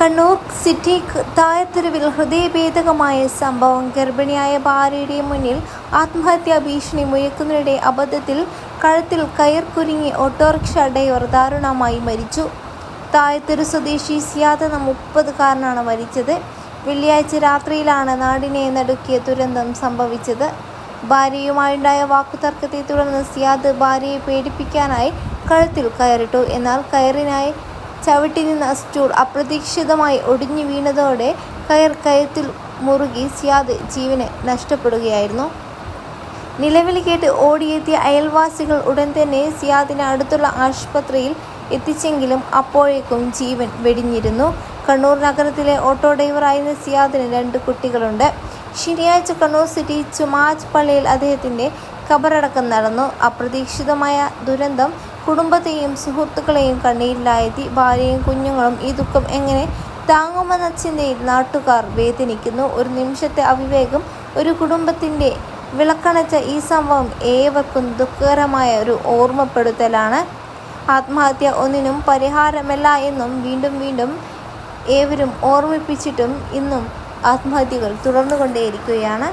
Kannur city തായത്തെരുവിൽ ഹൃദയഭേദകമായ സംഭവം ഗർഭിണിയായ ഭാര്യയുടെ മുന്നിൽ ആത്മഹത്യാ ഭീഷണി മുഴക്കുന്നതിനിടെ അബദ്ധത്തിൽ കഴുത്തിൽ കയർ കുരുങ്ങി ഓട്ടോറിക്ഷ ഡ്രൈവർ ദാരുണമായി മരിച്ചു. തായത്തെരു സ്വദേശി സിയാദ് എന്ന മുപ്പതുകാരനാണ് മരിച്ചത്. വെള്ളിയാഴ്ച രാത്രിയിലാണ് നാടിനെ നടുക്കിയ ദുരന്തം സംഭവിച്ചത്. ഭാര്യയുമായുണ്ടായ വാക്കുതർക്കത്തെ തുടർന്ന് സിയാദ് ഭാര്യയെ പേടിപ്പിക്കാനായി കഴുത്തിൽ കയറിട്ടു. എന്നാൽ കയറിനായി ചവിട്ടി നിന്ന സ്റ്റൂൾ അപ്രതീക്ഷിതമായി ഒടിഞ്ഞു വീണതോടെ കയർ കയത്തിൽ മുറുകി സിയാദ് ജീവനെ നഷ്ടപ്പെടുകയായിരുന്നു. നിലവിളി കേട്ട് ഓടിയെത്തിയ അയൽവാസികൾ ഉടൻ തന്നെ സിയാദിനെ അടുത്തുള്ള ആശുപത്രിയിൽ എത്തിച്ചെങ്കിലും അപ്പോഴേക്കും ജീവൻ വെടിഞ്ഞിരുന്നു. കണ്ണൂർ നഗരത്തിലെ ഓട്ടോ ഡ്രൈവറായിരുന്ന സിയാദിന് രണ്ട് കുട്ടികളുണ്ട്. ശനിയാഴ്ച കണ്ണൂർ സിറ്റി ചുമാജ് പള്ളിയിൽ അദ്ദേഹത്തിന്റെ ഖബറടക്കം നടന്നു. അപ്രതീക്ഷിതമായ ദുരന്തം കുടുംബത്തെയും സുഹൃത്തുക്കളെയും കണ്ണീരിലായെത്തി ഭാര്യയും കുഞ്ഞുങ്ങളും ഈ ദുഃഖം എങ്ങനെ താങ്ങുമെന്ന ചിന്തയിൽ നാട്ടുകാർ വേദനിക്കുന്നു. ഒരു നിമിഷത്തെ അവിവേകം ഒരു കുടുംബത്തിന്റെ വിളക്കണച്ച ഈ സംഭവം ഏവർക്കും ദുഃഖകരമായ ഒരു ഓർമ്മപ്പെടുത്തലാണ്. ആത്മഹത്യ ഒന്നിനും പരിഹാരമല്ല എന്നും വീണ്ടും വീണ്ടും ഏവരും ഓർമ്മിപ്പിച്ചിട്ടും ഇന്നും ആത്മഹത്യകൾ തുടർന്നുകൊണ്ടേയിരിക്കുകയാണ്.